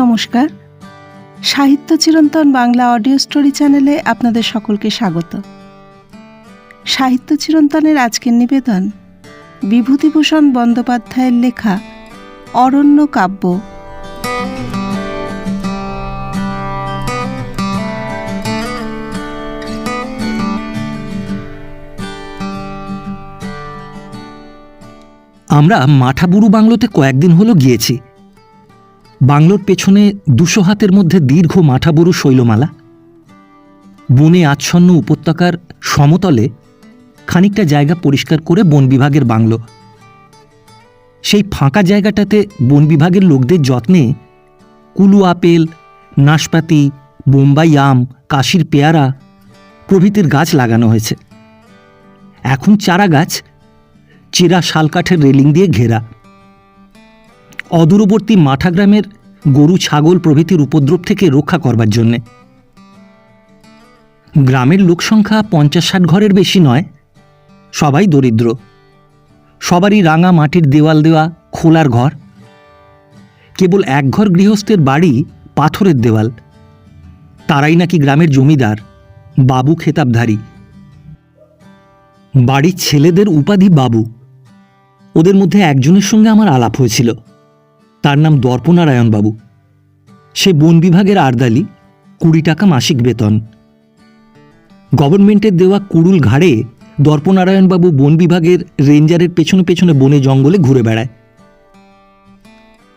নমস্কার। সাহিত্য চিরন্তন বাংলা অডিও স্টোরি চ্যানেলে আপনাদের সকলকে স্বাগত। সাহিত্য চিরন্তনের আজকের নিবেদন বিভূতিভূষণ বন্দ্যোপাধ্যায়ের লেখা অরণ্য কাব্য। আমরা মাঠাবুরু বাংলোতে কয়েকদিন হলো গিয়েছি। বাংলোর পেছনে দুশো হাতের মধ্যে দীর্ঘ মাঠাবুরু শৈলমালা। বনে আচ্ছন্ন উপত্যকার সমতলে খানিকটা জায়গা পরিষ্কার করে বন বিভাগের বাংলো। সেই ফাঁকা জায়গাটাতে বন বিভাগের লোকদের যত্নে কুলু আপেল, নাশপাতি, বোম্বাই আম, কাশির পেয়ারা প্রভৃতির গাছ লাগানো হয়েছে। এখন চারা গাছ চেরা শালকাঠের রেলিং দিয়ে ঘেরা। অদূরবর্তী মাঠা গ্রামের গরু, ছাগল প্রভৃতির উপদ্রব থেকে রক্ষা করবার জন্যে। গ্রামের লোকসংখ্যা পঞ্চাশ ষাট ঘরের বেশি নয়, সবাই দরিদ্র। সবারই রাঙা মাটির দেওয়াল দেওয়া খোলার ঘর। কেবল এক ঘর গৃহস্থের বাড়ি পাথরের দেওয়াল। তারাই নাকি গ্রামের জমিদার, বাবু খেতাবধারী। বাড়ির ছেলেদের উপাধি বাবু। ওদের মধ্যে একজনের সঙ্গে আমার আলাপ হয়েছিল। তার নাম দর্পনারায়ণ বাবু। সে বন বিভাগের আর্দালি, কুড়ি টাকা মাসিক বেতন। গভর্নমেন্টের দেওয়া কুড়ুল ঘাড়ে দর্পনারায়ণবাবু বন বিভাগের রেঞ্জারের পেছনে পেছনে বনে জঙ্গলে ঘুরে বেড়ায়।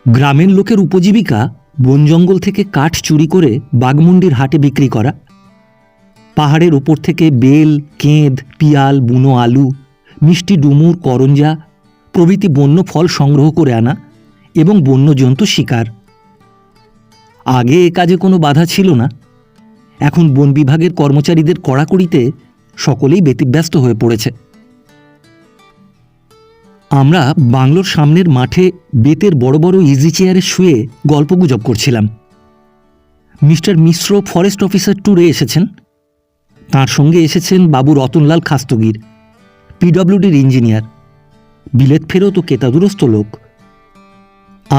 গ্রামের লোকের উপজীবিকা বন জঙ্গল থেকে কাঠ চুরি করে বাগমুন্ডির হাটে বিক্রি করা। পাহাড়ের ওপর থেকে বেল, কেঁদ, পিয়াল, বুনো আলু, মিষ্টি ডুমুর, করঞ্জা প্রভৃতি বন্য ফল সংগ্রহ করে আনা। এবং বন্য জন্তু শিকার। আগে এ কাজে কোনো বাধা ছিল না। এখন বন বিভাগের কর্মচারীদের কড়াকড়িতে সকলেই ব্যতিব্যস্ত হয়ে পড়েছে। আমরা বাংলোর সামনের মাঠে বেতের বড় বড় ইজি চেয়ারে শুয়ে গল্পগুজব করছিলাম। মিস্টার মিশ্র ফরেস্ট অফিসার ট্যুরে এসেছেন। তার সঙ্গে এসেছেন বাবু রতনলাল খাস্তগির, পিডব্লিউডির ইঞ্জিনিয়ার। বিলেত ফেরত ও কেতাদুরস্ত লোক।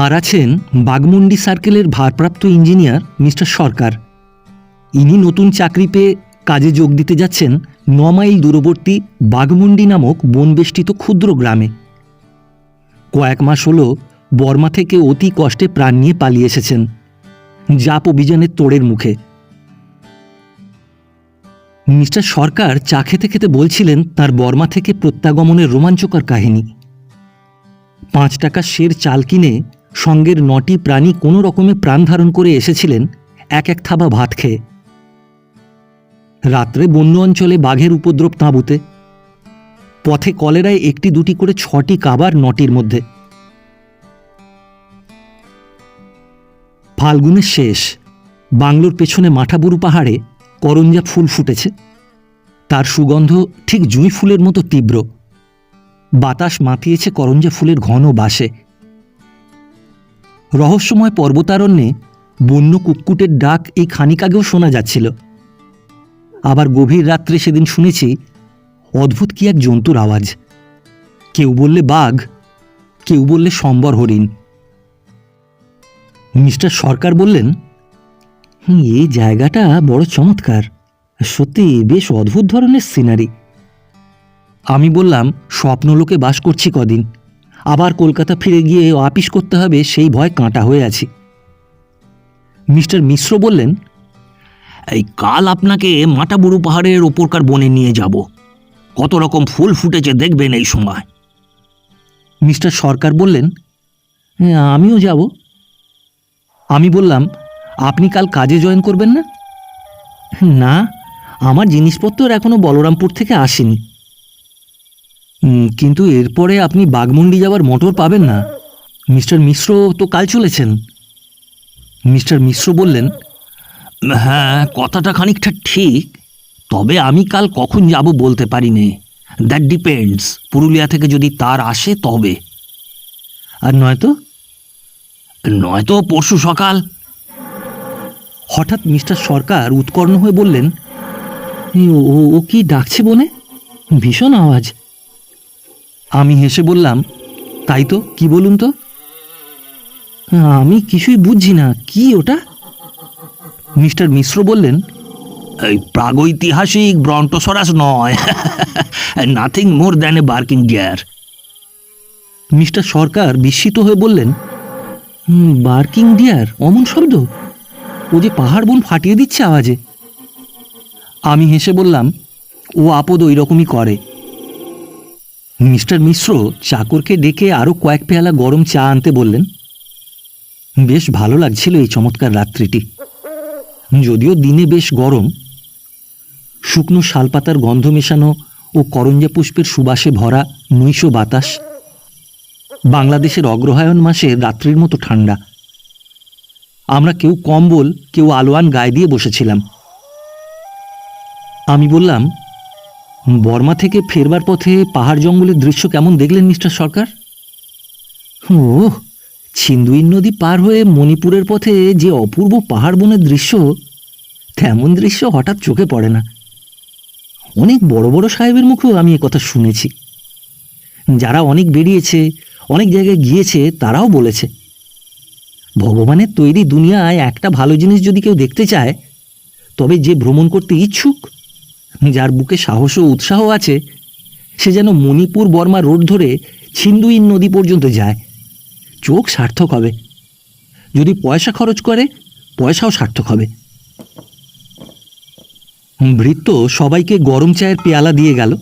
আর আছেন বাগমুন্ডি সার্কেলের ভারপ্রাপ্ত ইঞ্জিনিয়ার মিস্টার সরকার। ইনি নতুন চাকরি পেয়ে কাজে যোগ দিতে যাচ্ছেন ন মাইল দূরবর্তী বাগমুন্ডি নামক বনবেষ্টিত ক্ষুদ্র গ্রামে। কয়েক মাস হল বর্মা থেকে অতি কষ্টে প্রাণ নিয়ে পালিয়ে এসেছেন। জাপ অভিযানের তোড়ের মুখে। মিস্টার সরকার চা খেতে খেতে বলছিলেন তার বর্মা থেকে প্রত্যাগমনের রোমাঞ্চকর কাহিনী। পাঁচ টাকা শের চাল কিনে সঙ্গের নটি প্রাণী কোনো রকমে প্রাণ ধারণ করে এসেছিলেন, এক এক থাবা ভাত খেয়ে। রাত্রে বন্য অঞ্চলে বাঘের উপদ্রব তাঁবুতে। পথে কলেরায় একটি দুটি করে ছটি কাবার নটির মধ্যে। ফাল্গুনের শেষ, বাংলোর পেছনে মাঠাবুরু পাহাড়ে করঞ্জা ফুল ফুটেছে। তার সুগন্ধ ঠিক জুঁই ফুলের মতো তীব্র। বাতাস মাতিয়েছে করঞ্জা ফুলের ঘন বাসে। রহস্যময় পর্বতারণ্যে বন্য কুক্কুটের ডাক এই খানিক আগেও শোনা যাচ্ছিল। আবার গভীর রাত্রে সেদিন শুনেছি অদ্ভুত কি এক জন্তুর আওয়াজ। কেউ বললে বাঘ কেউ বললে সম্বর হরিণ। মিস্টার সরকার বললেন "হুম, এই জায়গাটা বড় চমৎকার। সত্যি বেশ অদ্ভুত ধরনের সিনারি। আমি বললাম স্বপ্নলোকে বাস করছি কদিন। আবার কলকাতা ফিরে গিয়ে আপিস করতে হবে সেই ভয় কাঁটা হয়ে আছি। মিস্টার মিশ্র বললেন এই কাল আপনাকে মাটাবুরু পাহাড়ের ওপরকার বনে নিয়ে যাব। কত রকম ফুল ফুটেছে দেখবেন এই সময়। মিস্টার সরকার বললেন "হ্যাঁ, আমিও যাব। আমি বললাম আপনি কাল কাজে জয়েন করবেন না? না আমার জিনিসপত্র এখনও বলরামপুর থেকে আসেনি। "উম, কিন্তু এরপরে আপনি বাগমুন্ডি যাওয়ার মোটর পাবেন না। মিস্টার মিশ্র তো কাল চলেছেন। মিস্টার মিশ্র বললেন হ্যাঁ কথাটা খানিকটা ঠিক, তবে আমি কাল কখন যাব বলতে পারি নে দ্যাট ডিপেন্ডস পুরুলিয়া থেকে যদি তার আসে, তবে। আর নয়তো? নয়তো পরশু সকাল। হঠাৎ মিস্টার সরকার উৎকর্ণ হয়ে বললেন ও ও কি ডাকছে বনে ভীষণ আওয়াজ। আমি হেসে বললাম, তাই তো, কি বলুন তো? আমি কিছুই বুঝছি না, কি ওটা? মিস্টার মিশ্র বললেন, এই প্রাগৈতিহাসিক ব্রন্টোসরাস নয় nothing more than a barking gear mister Sarkar বিস্মিত হয়ে বললেন বার্কিং ডিয়ার অমন শব্দ? ও যে পাহাড় বন ফাটিয়ে দিচ্ছে আওয়াজে। আমি হেসে বললাম, ও আপদ ওই রকমই করে। মিস্টার মিশ্র চাকরকে ডেকে আরও কয়েক পেয়ালা গরম চা আনতে বললেন। বেশ ভালো লাগছিল এই চমৎকার রাত্রিটি। যদিও দিনে বেশ গরম, শুকনো শালপাতার গন্ধ মেশানো ও করঞ্জা পুষ্পের সুবাসে ভরা নৈশ বাতাস বাংলাদেশের অগ্রহায়ণ মাসে রাত্রির মতো ঠান্ডা। আমরা কেউ কম্বল, কেউ আলোয়ান গায়ে দিয়ে বসেছিলাম। আমি বললাম বর্মা থেকে ফেরবার পথে পাহাড় জঙ্গলের দৃশ্য কেমন দেখলেন মিস্টার সরকার? ও ছিন্দুইন নদী পার হয়ে মণিপুরের পথে যে অপূর্ব পাহাড় বনের দৃশ্য, তেমন দৃশ্য হঠাৎ চোখে পড়ে না। অনেক বড় বড় সাহেবের মুখেও আমি কথা শুনেছি। যারা অনেক বেরিয়েছে, অনেক জায়গায় গিয়েছে, তারাও বলেছে, ভগবানের তৈরি দুনিয়ায় একটা ভালো জিনিস যদি কেউ দেখতে চায়, তবে যে ভ্রমণ করতে ইচ্ছুক যার বুকে সাহস ও উৎসাহ আছে, সে যেন মণিপুর বর্মা রোড ধরে ছিন্দুইন নদী পর্যন্ত যায়। চোখ সার্থক হবে। যদি পয়সা খরচ করে, পয়সাও সার্থক হবে। ভৃত্য সবাইকে গরম চায়ের পেয়ালা দিয়ে গেল।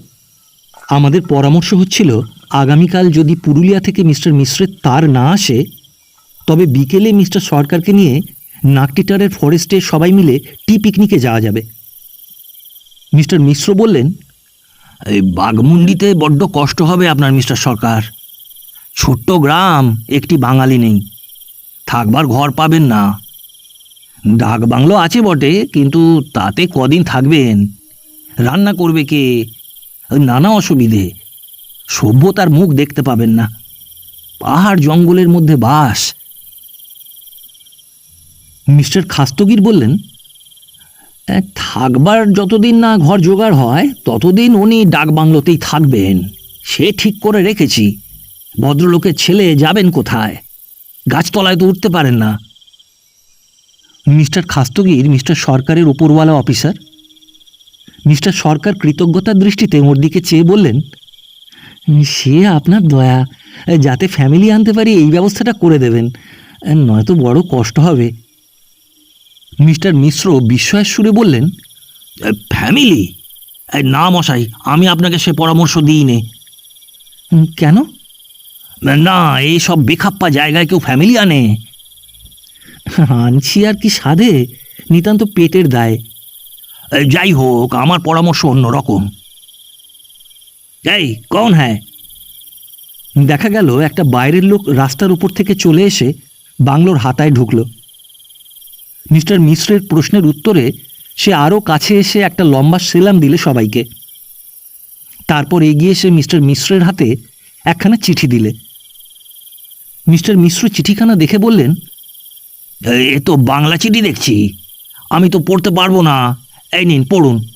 আমাদের পরামর্শ হচ্ছিল, আগামীকাল যদি পুরুলিয়া থেকে মিস্টার মিশ্রের তার না আসে, তবে বিকেলে মিস্টার সরকারকে নিয়ে নাকটিটারের ফরেস্টে সবাই মিলে টি পিকনিকে যাওয়া যাবে। মিস্টার মিশ্র বললেন এই বাঘমুন্ডিতে বড্ড কষ্ট হবে আপনার মিস্টার সরকার। ছোট্ট গ্রাম একটি বাঙালি নেই। থাকবার ঘর পাবেন না। ডাক বাংলো আছে বটে কিন্তু তাতে কদিন থাকবেন। রান্না করবে কে? নানা অসুবিধে। সভ্যতার মুখ দেখতে পাবেন না। পাহাড় জঙ্গলের মধ্যে বাস। মিস্টার খাস্তগির বললেন "এ, থাকবার যতদিন না ঘর জোগাড় হয়, ততদিন উনি ডাক বাংলোতেই থাকবেন। সে ঠিক করে রেখেছি। ভদ্রলোকের ছেলে যাবেন কোথায়? গাছতলায় তো উঠতে পারেন না। মিস্টার খাস্তগির মিস্টার সরকারের উপরওয়ালা অফিসার? মিস্টার সরকার কৃতজ্ঞতার দৃষ্টিতে ওর দিকে চেয়ে বললেন, সে আপনার দয়া, যাতে ফ্যামিলি আনতে পারি এই ব্যবস্থাটা করে দেবেন। নয়তো বড় কষ্ট হবে। মিস্টার মিশ্র বিস্ময়ের সুরে বললেন, ফ্যামিলি না মশাই, আমি আপনাকে সে পরামর্শ দিইনি। কেন? না, এই সব বেখাপ্পা জায়গায় কেউ ফ্যামিলি আনে। আনছি আর কি সাধে, নিতান্ত পেটের দায়। যাই হোক, আমার পরামর্শ অন্যরকম এই, কন হ্যাঁ দেখা গেল, একটা বাইরের লোক রাস্তার উপর থেকে চলে এসে বাংলোর হাতায় ঢুকল। মিস্টার মিশ্রের প্রশ্নের উত্তরে সে আরও কাছে এসে একটা লম্বা সেলাম দিলে সবাইকে। তারপর এগিয়ে এসে মিস্টার মিশ্রের হাতে একখানা চিঠি দিলে। মিস্টার মিশ্র চিঠিখানা দেখে বললেন, এ তো বাংলা চিঠি দেখছি। আমি তো পড়তে পারব না। এই নিন, পড়ুন।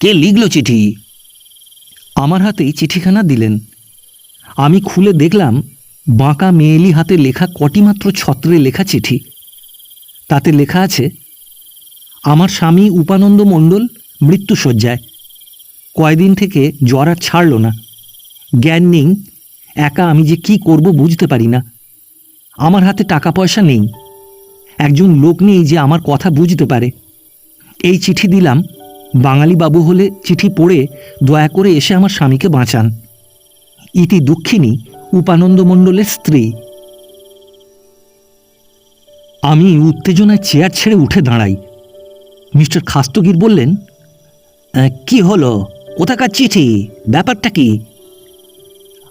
কে লিখল চিঠি? আমার হাতেই চিঠিখানা দিলেন। আমি খুলে দেখলাম, বাঁকা মেয়েলি হাতে লেখা কটিমাত্র ছত্রে লেখা চিঠি। তাতে লেখা আছে, আমার স্বামী উপানন্দ মণ্ডল মৃত্যুসজ্জায় কয়দিন থেকে জ্বর আর ছাড়ল না। জ্ঞান নেই, একা আমি যে কি করব বুঝতে পারি না। আমার হাতে টাকা পয়সা নেই। একজন লোক নেই যে আমার কথা বুঝতে পারে। এই চিঠি দিলাম। বাঙালি বাবু হলে চিঠি পড়ে দয়া করে এসে আমার স্বামীকে বাঁচান। ইতি দুঃখিনী উপানন্দ মণ্ডলের স্ত্রী। আমি উত্তেজনায় চেয়ার ছেড়ে উঠে দাঁড়াই। মিস্টার খাস্তগির বললেন "আহ, কি হলো? কোথাকার চিঠি? ব্যাপারটা কি?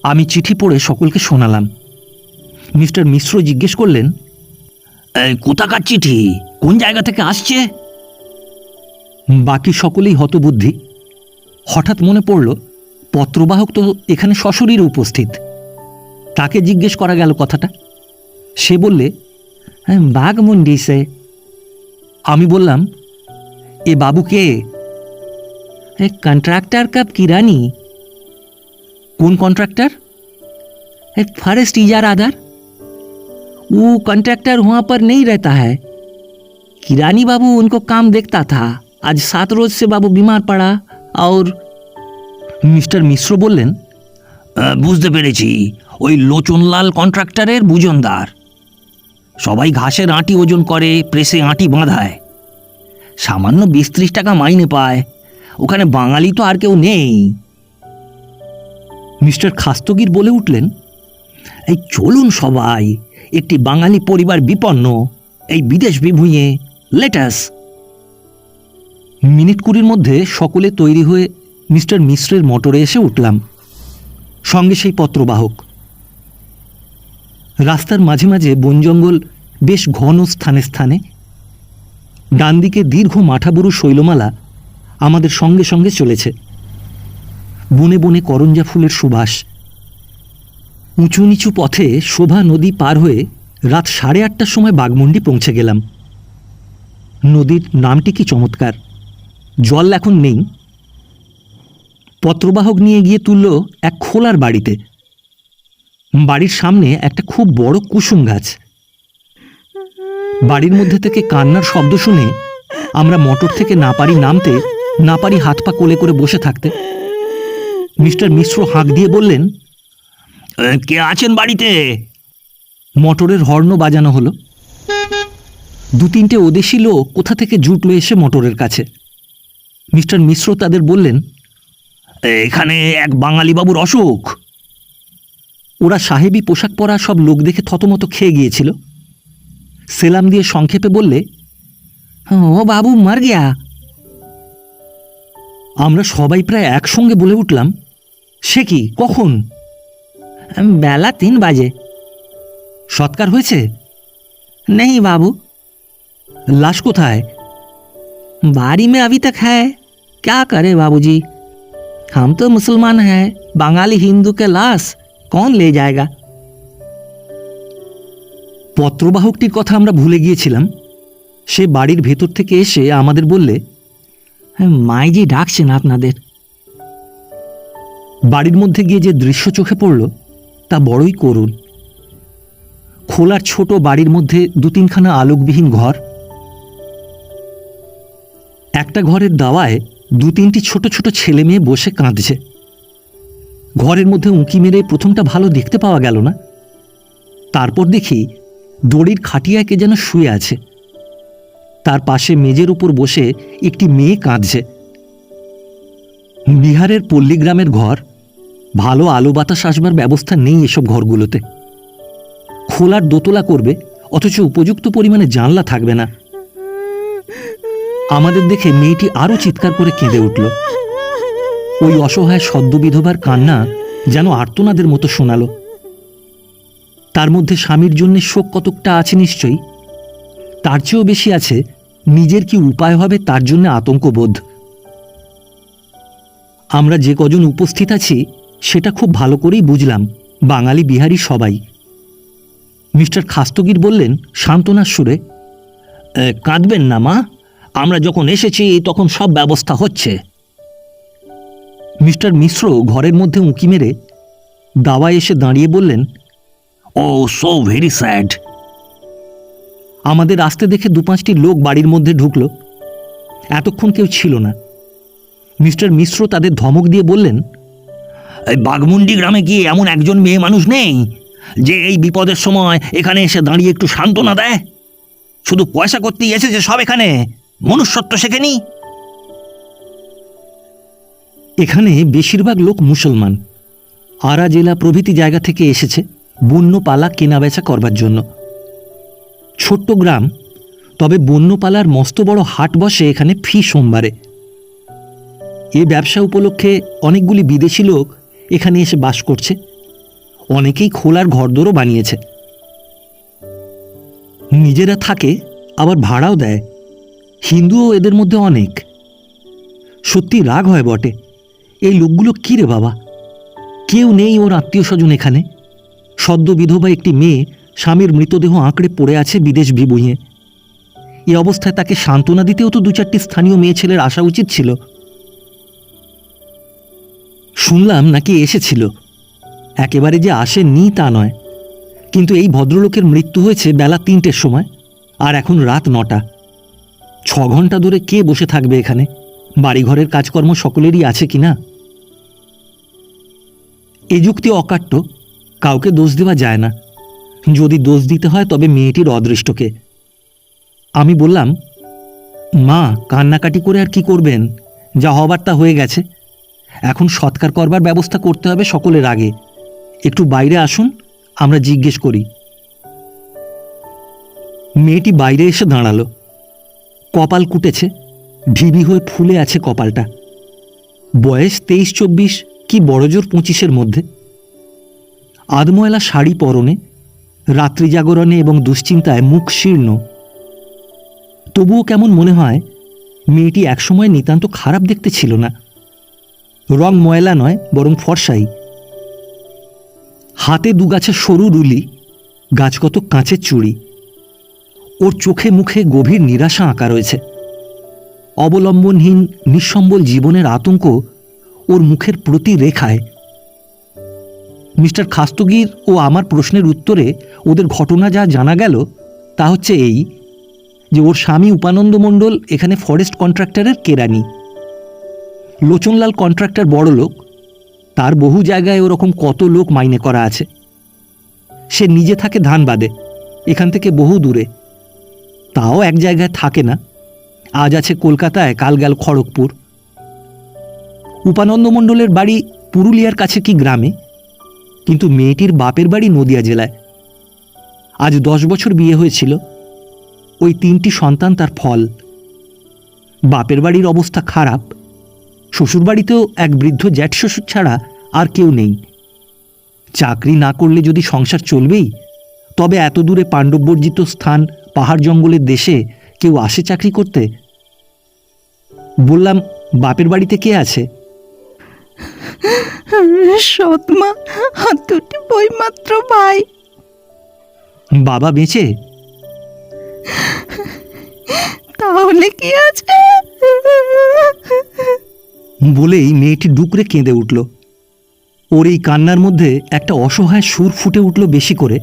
আমি চিঠি পড়ে সকলকে শোনালাম। মিস্টার মিশ্র জিজ্ঞেস করলেন কোথাকার চিঠি? কোন জায়গা থেকে আসছে? বাকি সকলেই হতবুদ্ধি। হঠাৎ মনে পড়ল পত্রবাহক তো এখানে সশরীরে উপস্থিত। তাকে জিজ্ঞেস করা গেল কথাটা। সে বললে "হ্যাঁ, বাঘমুন্ডি সে আমি বললাম এ বাবু কে কন্ট্রাক্টর কাপ কিরানি কোন কন্ট্রাক্টর ফরেস্ট ইজার আদার वो कॉन्ट्रैक्टर वहां पर नहीं रहता है किरानी बाबू उनको काम देखता था आज सात रोज से बाबू बीमार पड़ा और মিস্টার মিশ্র বললেন বুঝতে পেরেছি ওই লোচনলাল কন্ট্রাক্টরের বুজনদার সবাই ঘাসের আঁটি ওজন করে, প্রেসে আঁটি বাঁধায়। সামান্য বিশ ত্রিশ টাকা মাইনে পায়। ওখানে বাঙালি তো আর কেউ নেই। মিস্টার খাস্তগির বলে উঠলেন, এই চলুন সবাই, একটি বাঙালি পরিবার বিপন্ন, এই বিদেশ বিভুঁইয়ে লেটাস মিনিট কুড়ির মধ্যে সকলে তৈরি হয়ে মিস্টার মিশ্রের মোটরে এসে উঠলাম। সঙ্গে সেই পত্রবাহক রাস্তার মাঝে মাঝে বন জঙ্গল বেশ ঘন স্থানে স্থানে। ডান দিকে দীর্ঘ মাঠাবুরু শৈলমালা আমাদের সঙ্গে সঙ্গে চলেছে। বনে বনে করঞ্জা ফুলের সুবাস। উঁচু নিচু পথে শোভা নদী পার হয়ে রাত সাড়ে আটটার সময় বাগমুন্ডি পৌঁছে গেলাম। নদীর নামটি কি চমৎকার। জল এখন নেই। পত্রবাহক নিয়ে গিয়ে তুলল এক খোলার বাড়িতে। বাড়ির সামনে একটা খুব বড় কুসুম গাছ। বাড়ির মধ্যে থেকে কান্নার শব্দ শুনে আমরা মোটর থেকে না পারি নামতে না পারি হাত পা কোলে করে বসে থাকতে মিস্টার মিশ্র হাঁক দিয়ে বললেন কে আছেন বাড়িতে? মোটরের হর্ন বাজানো হলো। দু তিনটে ওদেশি লোক কোথা থেকে জুটলো এসে মোটরের কাছে। মিস্টার মিশ্র তাদের বললেন এখানে এক বাঙালি বাবুর অসুখ। ওরা সাহেবী পোশাক পরা সব লোক দেখে থতমত খেয়ে গিয়েছিল সেলাম দিয়ে সংক্ষেপে বললে ও বাবু মার গিয়া আমরা সবাই প্রায় একসঙ্গে বলে উঠলাম সে কি কখন বেলা তিন বাজে সৎকার হয়েছে নেই বাবু লাশ কোথায় बारी में अभी तक है क्या करे बाबूजी हम तो मुसलमान हैं बांगाली हिंदू के लाश কন লে জায়গা? পত্রবাহকটির কথা আমরা ভুলে গিয়েছিলাম। সে বাড়ির ভেতর থেকে এসে আমাদের বললে হ্যাঁ, মাই যে ডাকছেন আপনাদের। বাড়ির মধ্যে গিয়ে যে দৃশ্য চোখে পড়ল, তা বড়ই করুণ। খোলার ছোট বাড়ির মধ্যে দু তিনখানা আলোকবিহীন ঘর, একটা ঘরের দাওয়ায় দু তিনটি ছোট ছোট ছেলে মেয়ে বসে কাঁদছে। ঘরের মধ্যে উঁকি মেরে প্রথমটা ভালো দেখতে পাওয়া গেল না। তারপর দেখি দড়ির খাটিয়ায় কে যেন শুয়ে আছে। তার পাশে মেজের উপর বসে একটি মেয়ে কাঁদছে। বিহারের পল্লীগ্রামের ঘর, ভালো আলো বাতাস আসবার ব্যবস্থা নেই এসব ঘরগুলোতে। খোলার দোতলা করবে, অথচ উপযুক্ত পরিমাণে জানলা থাকবে না। আমাদের দেখে মেয়েটি আরও চিৎকার করে কেঁদে উঠল। ওই অসহায় সদ্য বিধবার কান্না যেন আর্তনাদের মতো শোনালো। তার মধ্যে স্বামীর জন্য শোক কতকটা আছে নিশ্চয়ই। তার চেয়েও বেশি আছে, নিজের কি উপায় হবে তার জন্য আতঙ্কবোধ। আমরা যে কজন উপস্থিত আছি, সেটা খুব ভালো করেই বুঝলাম, বাঙালি বিহারি সবাই। মিস্টার খাস্তগির বললেন, সান্ত্বনার সুরে কাঁদবেন না মা, আমরা যখন এসেছি তখন সব ব্যবস্থা হচ্ছে। মিস্টার মিশ্র ঘরের মধ্যে উঁকি মেরে দাওয়ায় এসে দাঁড়িয়ে বললেন, ও সো ভেরি স্যাড আমাদের আসতে দেখে দু পাঁচটি লোক বাড়ির মধ্যে ঢুকলো। এতক্ষণ কেউ ছিল না। মিস্টার মিশ্র তাদের ধমক দিয়ে বললেন, এই বাগমুন্ডি গ্রামে কি এমন একজন মেয়ে মানুষ নেই, যে এই বিপদের সময় এখানে এসে দাঁড়িয়ে একটু সান্ত্বনা দেয়? শুধু পয়সা করতেই এসেছে সব এখানে। মনুষ্যত্ব শেখেনি। এখানে বেশিরভাগ লোক মুসলমান। আরা জেলা প্রভৃতি জায়গা থেকে এসেছে বন্যপালা কেনাবেচা করবার জন্য। ছোট্ট গ্রাম, তবে বন্যপালার মস্ত বড় হাট বসে এখানে ফি সোমবারে। এ ব্যবসা উপলক্ষে অনেকগুলি বিদেশি লোক এখানে এসে বাস করছে। অনেকেই খোলার ঘরদোরও বানিয়েছে। নিজেরা থাকে, আবার ভাড়াও দেয়। হিন্দুও এদের মধ্যে অনেক। সত্যি রাগ হয় বটে। এই লোকগুলো কী রে বাবা? কেউ নেই ওর আত্মীয় স্বজন এখানে। সদ্য বিধবা একটি মেয়ে স্বামীর মৃতদেহ আঁকড়ে পড়ে আছে বিদেশ বিবুঁয়ে এ অবস্থায় তাকে সান্ত্বনা দিতেও তো দু চারটি স্থানীয় মেয়ে ছেলের আসা উচিত ছিল। শুনলাম নাকি এসেছিল। একেবারে যে আসেননি তা নয়। কিন্তু এই ভদ্রলোকের মৃত্যু হয়েছে বেলা তিনটের সময়, আর এখন রাত নটা। ছ ঘণ্টা ধরে কে বসে থাকবে এখানে? বাড়িঘরের কাজকর্ম সকলেরই আছে কি না এ যুক্তি অকাট্য, কাউকে দোষ দেওয়া যায় না। যদি দোষ দিতে হয় তবে মেয়েটির অদৃষ্টকে। আমি বললাম, মা, কান্নাকাটি করে আর কি করবেন? যা হবার তা হয়ে গেছে। এখন সৎকার করবার ব্যবস্থা করতে হবে সকলের আগে। একটু বাইরে আসুন, আমরা জিজ্ঞেস করি। মেয়েটি বাইরে এসে দাঁড়াল। কপাল কুটেছে। ঢিবি হয়ে ফুলে আছে কপালটা। বয়স তেইশ চব্বিশ, কি বড়জোর পঁচিশের মধ্যে। আদময়লা শাড়ি পরনে, রাত্রি জাগরণে এবং দুশ্চিন্তায় মুখ শীর্ণ। তবুও কেমন মনে হয়, মেয়েটি একসময় নিতান্ত খারাপ দেখতে ছিল না। রং ময়লা নয়, বরং ফর্সাই। হাতে দুগাছা সরু রুলি গাছকত কাঁচের চুড়ি। ওর চোখে মুখে গভীর নিরাশা আঁকা রয়েছে। অবলম্বনহীন নিঃসম্বল জীবনের আতঙ্ক ওর মুখের প্রতি রেখায় মিস্টার খাস্তগির ও আমার প্রশ্নের উত্তরে ওদের ঘটনা যা জানা গেল তা হচ্ছে এই, যে ওর স্বামী উপানন্দ মণ্ডল এখানে ফরেস্ট কন্ট্রাক্টরের কেরানি। লোচনলাল কন্ট্রাক্টর বড় লোক তার বহু জায়গায় ওরকম কত লোক মাইনে করা আছে। সে নিজে থাকে ধানবাদে, এখান থেকে বহু দূরে। তাও এক জায়গায় থাকে না। আজ আছে কলকাতায়, কাল গেল খড়গপুর। উপানন্দ মণ্ডলের বাড়ি পুরুলিয়ার কাছে কি গ্রামে? কিন্তু মেয়েটির বাপের বাড়ি নদিয়া জেলায়। আজ দশ বছর বিয়ে হয়েছিল। ওই তিনটি সন্তান তার ফল। বাপের বাড়ির অবস্থা খারাপ। শ্বশুরবাড়িতেও এক বৃদ্ধ জ্যাঠ শ্বশুর ছাড়া আর কেউ নেই। চাকরি না করলে যদি সংসার চলবেই, তবে এত দূরে পাণ্ডববর্জিত স্থান, পাহাড় জঙ্গলের দেশে কেউ আসে চাকরি করতে বললাম বাপের বাড়িতে কে আছে? সৎমা আর দুটি বইমাত্র ভাই। বাবা বেঁচে? তাহলে কি আছে? বলেই মেয়েটি ডুকরে কেঁদে উঠল। ওর এই কান্নার মধ্যে একটা অসহায় সুর ফুটে উঠল বেশি করে।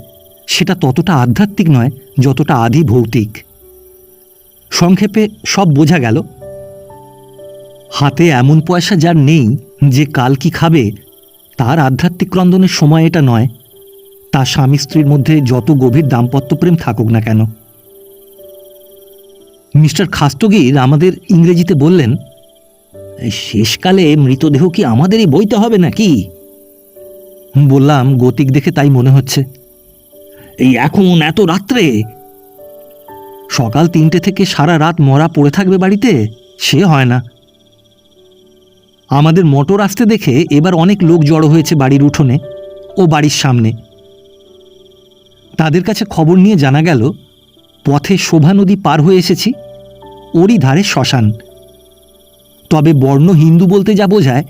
সেটা ততটা আধ্যাত্মিক নয় যতটা আধি ভৌতিক সংক্ষেপে সব বোঝা গেল। হাতে এমন পয়সা যার নেই যে কাল কি খাবে, তার আধ্যাত্মিক ক্রন্দনের সময় এটা নয়। তার স্বামী স্ত্রীর মধ্যে যত গভীর দাম্পত্য প্রেম থাকুক না কেন। মিস্টার খাস্তগির আমাদের ইংরেজিতে বললেন, শেষকালে মৃতদেহ কি আমাদেরই বইতে হবে নাকি? বললাম, গতিক দেখে তাই মনে হচ্ছে। এই এখন, এত রাত্রে? সকাল তিনটে থেকে সারা রাত মরা পড়ে থাকবে বাড়িতে? সে হয় না। আমাদের মোটর আসতে দেখে এবার অনেক লোক জড়ো হয়েছে বাড়ির উঠোনে ও বাড়ির সামনে। তাদের কাছে খবর নিয়ে জানা গেল, পথে শোভা নদী পার হয়ে এসেছি, ওরই ধারে শ্মশান। তবে বর্ণ হিন্দু বলতে যা বোঝায়,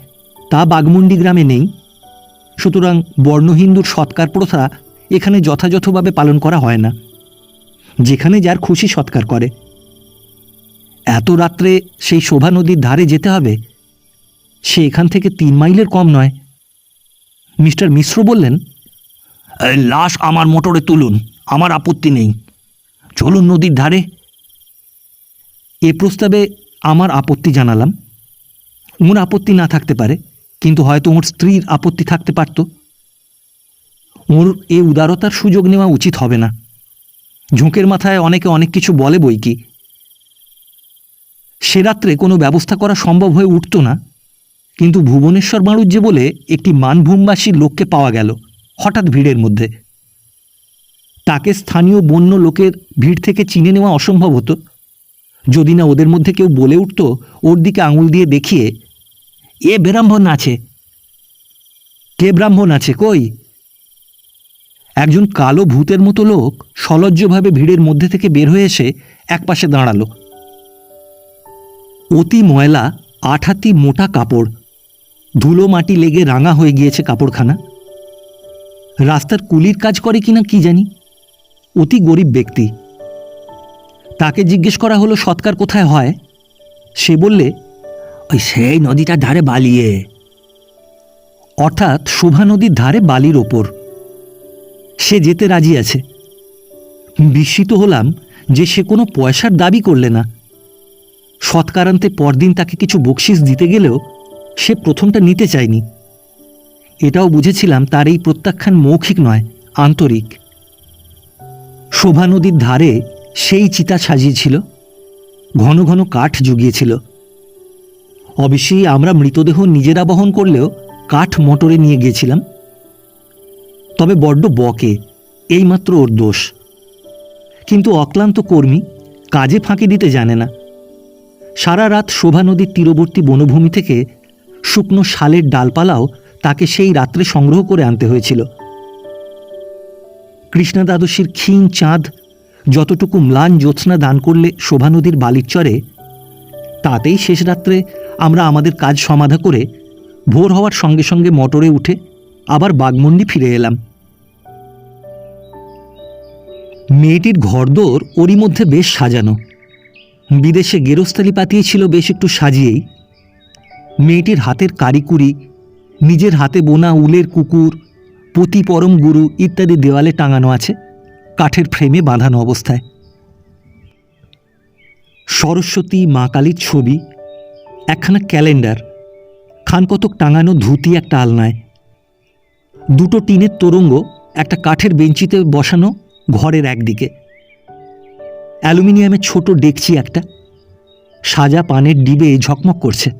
তা বাগমুন্ডি গ্রামে নেই। সুতরাং বর্ণ হিন্দুর সৎকার প্রথা এখানে যথাযথভাবে পালন করা হয় না। যেখানে যার খুশি সৎকার করে। এত রাত্রে সেই শোভা নদীর ধারে যেতে হবে? সে এখান থেকে তিন মাইলের কম নয়। মিস্টার মিশ্র বললেন লাশ আমার মোটরে তুলুন, আমার আপত্তি নেই। চলুন নদীর ধারে। এ প্রস্তাবে আমার আপত্তি জানালাম। ওর আপত্তি না থাকতে পারে, কিন্তু হয়তো ওর স্ত্রীর আপত্তি থাকতে পারত। ওর এ উদারতার সুযোগ নেওয়া উচিত হবে না। ঝোঁকের মাথায় অনেকে অনেক কিছু বলে বই কি। সে রাত্রে কোনো ব্যবস্থা করা সম্ভব হয়ে উঠত না। কিন্তু ভুবনেশ্বর বাণুজ্যে বলে একটি মানভূমবাসী লোককে পাওয়া গেল, হঠাৎ ভিড়ের মধ্যে। তাকে স্থানীয় বন্য লোকের ভিড় থেকে চিনে নেওয়া অসম্ভব হতো। যদি না ওদের মধ্যে কেউ বলে উঠত, ওর দিকে আঙুল দিয়ে দেখিয়ে, এ ব্রাহ্মণ আছে। কে ব্রাহ্মণ আছে, কই? একজন কালো ভূতের মতো লোক সলজ্জভাবে ভিড়ের মধ্যে থেকে বের হয়ে এসে একপাশে দাঁড়াল। অতি ময়লা, আঠাতি মোটা কাপড় ধুলো মাটি লেগে রাঙা হয়ে গিয়েছে কাপড়খানা। রাস্তার কুলির কাজ করে কিনা কি জানি? অতি গরিব ব্যক্তি। তাকে জিজ্ঞেস করা হলো, সৎকার কোথায় হয়? সে বললে, ওই সেই নদীটার ধারে বালিয়ে অর্থাৎ শোভা নদীর ধারে বালির ওপর। সে যেতে রাজি আছে। বিস্মিত হলাম যে সে কোনো পয়সার দাবি করলে না। সৎকারান্তে পরদিন তাকে কিছু বকশিস দিতে গেলেও সে প্রথমটা নিতে চায়নি। এটাও বুঝেছিলাম তার এই প্রত্যাখ্যান মৌখিক নয়, আন্তরিক। শোভা নদীর ধারে সেই চিতা সাজিয়েছিল, ঘন ঘন কাঠ জুগিয়েছিল। অবশ্যই আমরা মৃতদেহ নিজেরা বহন করলেও কাঠ মোটরে নিয়ে গিয়েছিলাম। তবে বড্ড বকে, এইমাত্র ওর দোষ। কিন্তু অক্লান্ত কর্মী কাজে ফাঁকি দিতে জানে না। সারা রাত শোভা নদীর তীরবর্তী বনভূমি থেকে শুকনো শালের ডালপালাও তাকে সেই রাত্রে সংগ্রহ করে আনতে হয়েছিল। কৃষ্ণা দ্বাদশীর ক্ষীণ চাঁদ যতটুকু ম্লান জ্যোৎস্না দান করলে শোভা নদীর বালির চরে, তাতেই শেষ রাত্রে আমরা আমাদের কাজ সমাধা করে ভোর হওয়ার সঙ্গে সঙ্গে মোটরে উঠে আবার বাগমন্ডি ফিরে এলাম। মেয়েটির ঘরদোর ওরই মধ্যে বেশ সাজানো। বিদেশে গেরস্তালি পাতিয়েছিল বেশ একটু সাজিয়েই। মেয়েটির হাতের কারিকুরি, নিজের হাতে বোনা উলের কুকুর, পতি পরম গুরু ইত্যাদি দেওয়ালে টাঙানো আছে, কাঠের ফ্রেমে বাঁধানো অবস্থায়। সরস্বতী মা কালীর ছবি, একখানা ক্যালেন্ডার, খানকতক টাঙানো ধুতি একটা আলনায়। দুটো টিনের তোরঙ্গ একটা কাঠের বেঞ্চিতে বসানো ঘরের একদিকে। অ্যালুমিনিয়ামের ছোট ডেকচি একটা, সাজা পানের ডিবে ঝকমক করছে।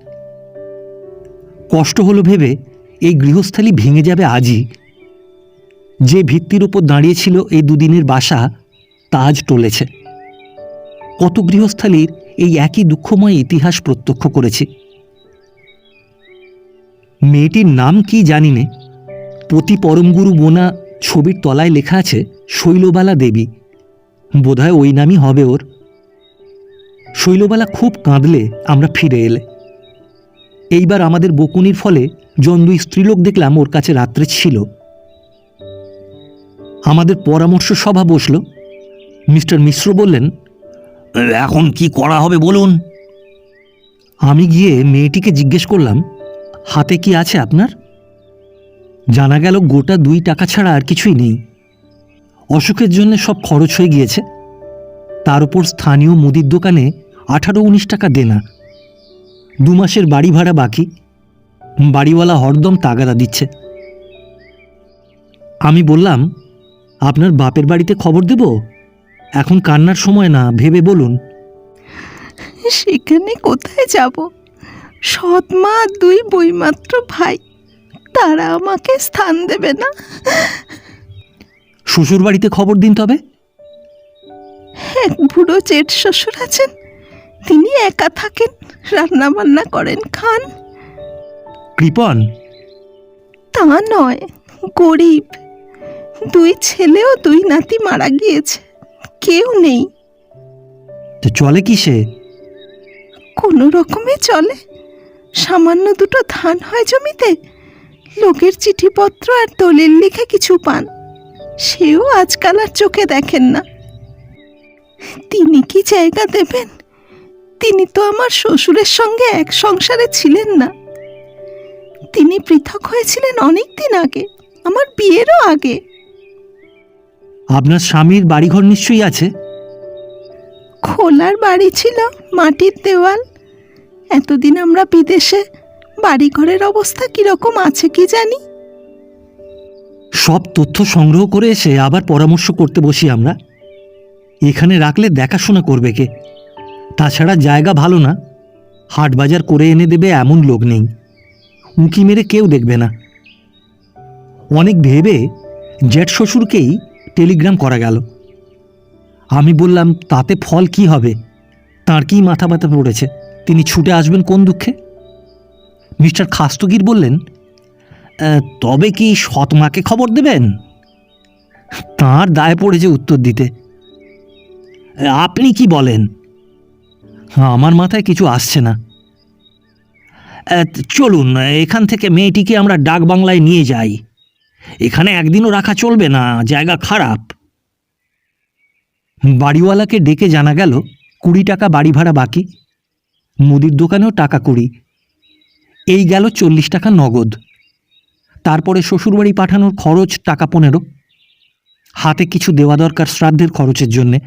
কষ্ট হলো ভেবে এই গৃহস্থালী ভেঙে যাবে আজই। যে ভিত্তির ওপর দাঁড়িয়েছিল এই দুদিনের বাসা, তা আজ টলেছে। কত গৃহস্থালীর এই একই দুঃখময় ইতিহাস প্রত্যক্ষ করেছি। মেয়েটির নাম কি জানি নে পতি পরমগুরু বোনা ছবির তলায় লেখা আছে, শৈলবালা দেবী। বোধহয় ওই নামই হবে ওর। শৈলবালা খুব কাঁদলে আমরা ফিরে এলে। এইবার আমাদের বকুনির ফলে জন দুই স্ত্রীলোক দেখলাম ওর কাছে রাত্রে ছিল। আমাদের পরামর্শ সভা বসল। মিস্টার মিশ্র বললেন এখন কি করা হবে বলুন? আমি গিয়ে মেয়েটিকে জিজ্ঞেস করলাম হাতে কি আছে আপনার? জানা গেল গোটা দুই টাকা ছাড়া আর কিছুই নেই। অসুখের জন্য সব খরচ হয়ে গিয়েছে। তার উপর স্থানীয় মুদির দোকানে আঠারো উনিশ টাকা দেনা। দু মাসের বাড়ি ভাড়া বাকি। বাড়িওয়ালা হরদম তাগাদা দিচ্ছে। আমি বললাম আপনার বাপের বাড়িতে খবর দেব? এখন কান্নার সময় না ভেবে বলুন। সেখানে কোথায় যাব? সৎ মা দুই বইমাত্র ভাই তারা আমাকে স্থান দেবে না। শ্বশুর বাড়িতে খবর দিন তবে। এক বুড়ো জেঠ শ্বশুর আছেন তিনি একা থাকেন রান্না বান্না করেন খান। কৃপন। তা নয় গরিব। দুই ছেলে ও দুই নাতি মারা গিয়েছে কেউ নেই। তো চলে কি সে? কোনো রকমে চলে। সামান্য দুটো ধান হয় জমিতে লোকের চিঠিপত্র আর দলিল লিখে কিছু পান। সেও আজকাল আর চোখে দেখেন না। তিনি কি জায়গা দেবেন? তিনি তো আমার শ্বশুরের সঙ্গে এক সংসারে ছিলেন না। তিনি পৃথক হয়েছিলেন অনেক দিন আগে আমার বিয়েরও আগে। আপনার স্বামীর বাড়িঘর নিশ্চয়ই আছে? খোলার বাড়ি ছিল মাটির দেওয়াল। এতদিন আমরা বিদেশে বাড়িঘরের অবস্থা কীরকম আছে কি জানি? সব তথ্য সংগ্রহ করে এসে আবার পরামর্শ করতে বসি আমরা। এখানে রাখলে দেখাশোনা করবে কে? তাছাড়া জায়গা ভালো না। হাট বাজার করে এনে দেবে এমন লোক নেই। উঁকি মেরে কেউ দেখবে না। অনেক ভেবে জেঠ শ্বশুরকেই টেলিগ্রাম করা গেল। আমি বললাম, তাতে ফল কি হবে? তাঁর কি মাথা ব্যথা পড়েছে? তিনি ছুটে আসবেন কোন দুঃখে? মিস্টার খাস্তগির বললেন তবে কি সৎমাকে খবর দেবেন? তাঁর দায় পড়েছে উত্তর দিতে। আপনি কি বলেন? আমার মাথায় কিছু আসছে না। চলুন, এখান থেকে মেয়েটিকে আমরা ডাক বাংলায় নিয়ে যাই। এখানে একদিনও রাখা চলবে না, জায়গা খারাপ। বাড়িওয়ালাকে ডেকে জানা গেল, কুড়ি টাকা বাড়ি ভাড়া বাকি। মুদির দোকানেও টাকা কুড়ি। এই গেল চল্লিশ টাকা নগদ। তারপরে শ্বশুরবাড়ি পাঠানোর খরচ টাকা পনেরো। হাতে কিছু দেওয়া দরকার শ্রাদ্ধের খরচের জন্যে।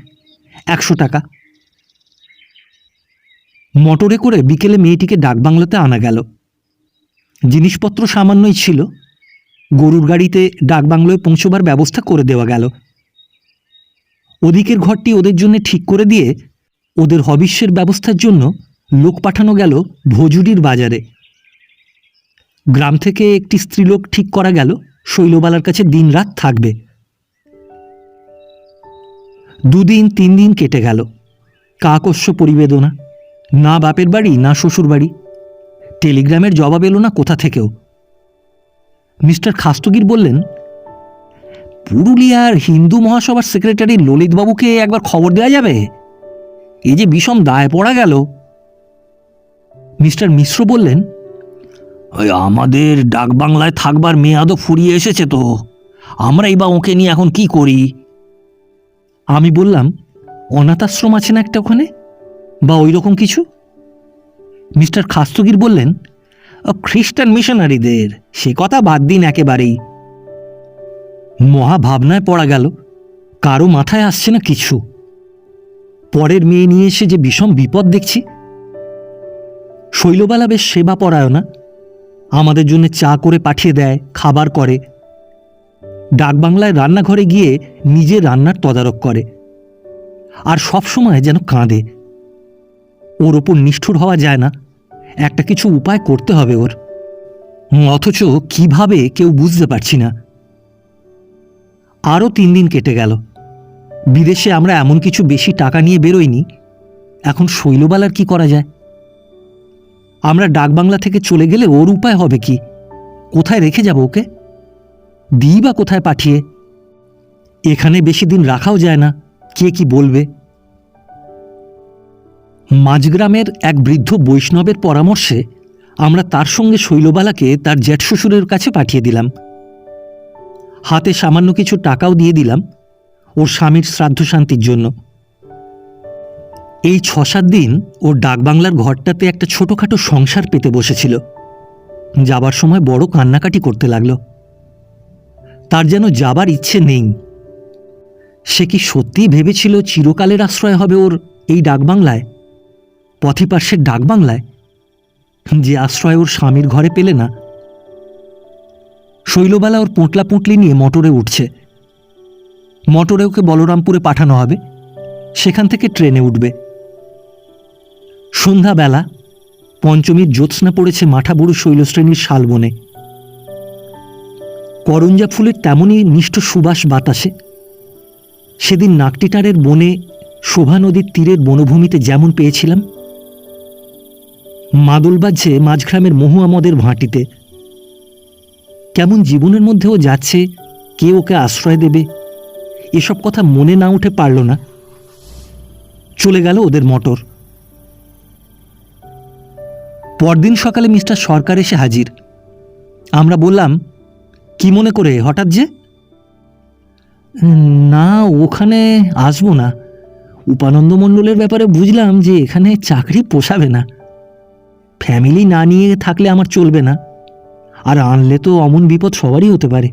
একশো টাকা। মোটরে করে বিকেলে মেয়েটিকে ডাকবাংলোতে আনা গেল। জিনিসপত্র সামান্যই ছিল। গরুর গাড়িতে ডাকবাংলোয় পৌঁছবার ব্যবস্থা করে দেওয়া গেল। ওদিকের ঘরটি ওদের জন্য ঠিক করে দিয়ে ওদের হবিষ্যের ব্যবস্থার জন্য লোক পাঠানো গেল ভজুরির বাজারে। গ্রাম থেকে একটি স্ত্রীলোক ঠিক করা গেল, শৈলবালার কাছে দিনরাত থাকবে। দুদিন তিন দিন কেটে গেল। কাকস্য পরিবেদনা। না বাপের বাড়ি, না শ্বশুর বাড়ি। টেলিগ্রামের জবাব এলো না কোথা থেকেও। মিস্টার খাস্তগির বললেন, পুরুলিয়ার হিন্দু মহাসভার সেক্রেটারি ললিতবাবুকে একবার খবর দেওয়া যাবে? এই যে বিষম দায় পড়া গেল। মিস্টার মিশ্র বললেন, ওই আমাদের ডাকবাংলায় থাকবার মেয়াদও ফুরিয়ে এসেছে তো। আমরাই বা ওকে নিয়ে এখন কি করি? আমি বললাম অনাথ আশ্রম আছে না একটা ওখানে? বা ওই রকম কিছু? মিস্টার খাস্তগির বললেন "ও, খ্রিস্টান মিশনারিদের সে কথা বাদ দিন একেবারেই। মহা ভাবনায় পড়া গেল কারও মাথায় আসছে না কিছু। পরের মেয়ে নিয়ে এসে যে বিষম বিপদ দেখছি। শৈলবালা বেশ সেবা পরায়ণা আমাদের জন্য চা করে পাঠিয়ে দেয় খাবার করে। ডাকবাংলায় রান্নাঘরে গিয়ে নিজে রান্নার তদারক করে। আর সব সময় যেন কাঁদে। ওর ওপর নিষ্ঠুর হওয়া যায় না। একটা কিছু উপায় করতে হবে ওর। অথচ কীভাবে কেউ বুঝতে পারছি না। আরও তিন দিন কেটে গেল। বিদেশে আমরা এমন কিছু বেশি টাকা নিয়ে বেরোইনি। এখন শৈলবালার কি করা যায়? আমরা ডাকবাংলা থেকে চলে গেলে ওর উপায় হবে কি? কোথায় রেখে যাব ওকে? দিই বা কোথায় পাঠিয়ে? এখানে বেশি দিন রাখাও যায় না। কে কি বলবে? মাঝগ্রামের এক বৃদ্ধ বৈষ্ণবের পরামর্শে আমরা তার সঙ্গে শৈলবালাকে তার জ্যাঠ শ্বশুরের কাছে পাঠিয়ে দিলাম। হাতে সামান্য কিছু টাকাও দিয়ে দিলাম ওর স্বামীর শ্রাদ্ধ শান্তির জন্য। এই ছ সাত দিন ওর ডাকবাংলার ঘরটাতে একটা ছোটোখাটো সংসার পেতে বসেছিল। যাবার সময় বড় কান্নাকাটি করতে লাগল। তার যেন যাবার ইচ্ছে নেই। সে কি সত্যিই ভেবেছিল চিরকালের আশ্রয় হবে ওর এই ডাকবাংলায়? পথিপার্শ্বের ডাকবাংলায় যে আশ্রয় ওর স্বামীর ঘরে পেলে না। শৈলবালা ওর পোঁটলা পুঁটলি নিয়ে মোটরে উঠছে। মোটরে ওকে বলরামপুরে পাঠানো হবে। সেখান থেকে ট্রেনে উঠবে। সন্ধ্যাবেলা পঞ্চমীর জ্যোৎস্না পড়েছে মাঠাবুড়ো শৈলশ্রেণীর শালবনে। করঞ্জা ফুলের তেমনই মিষ্ট সুবাস বাতাসে। সেদিন নাকটিটারের বনে শোভা নদীর তীরের বনভূমিতে যেমন পেয়েছিলাম মাদল বাজছে মাঝগ্রামের মহুয়ামদের ভাঁটিতে। কেমন জীবনের মধ্যেও যাচ্ছে, কে ওকে আশ্রয় দেবে? এসব কথা মনে না উঠে পারল না। চলে গেল ওদের মোটর। পরদিন সকালে মিস্টার সরকার এসে হাজির। আমরা বললাম, কি মনে করে, হঠাৎ যে? না, ওখানে আসব না। উপানন্দ মণ্ডলের ব্যাপারে বুঝলাম যে এখানে চাকরি পোষাবে না। ফ্যামিলি না নিয়ে থাকলে আমার চলবে না। আর আনলে তো অমন বিপদ সবারই হতে পারে।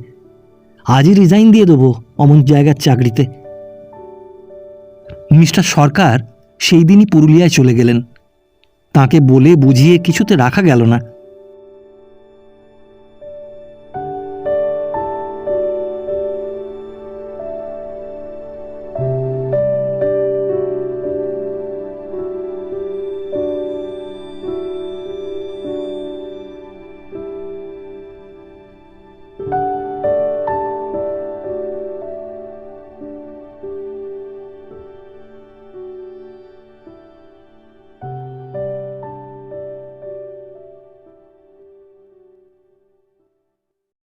আজই রিজাইন দিয়ে দেবো অমন জায়গার চাকরিতে। মিস্টার সরকার সেই দিনই পুরুলিয়ায় চলে গেলেন। তাকে বলে বুঝিয়ে কিছুতে রাখা গেল না।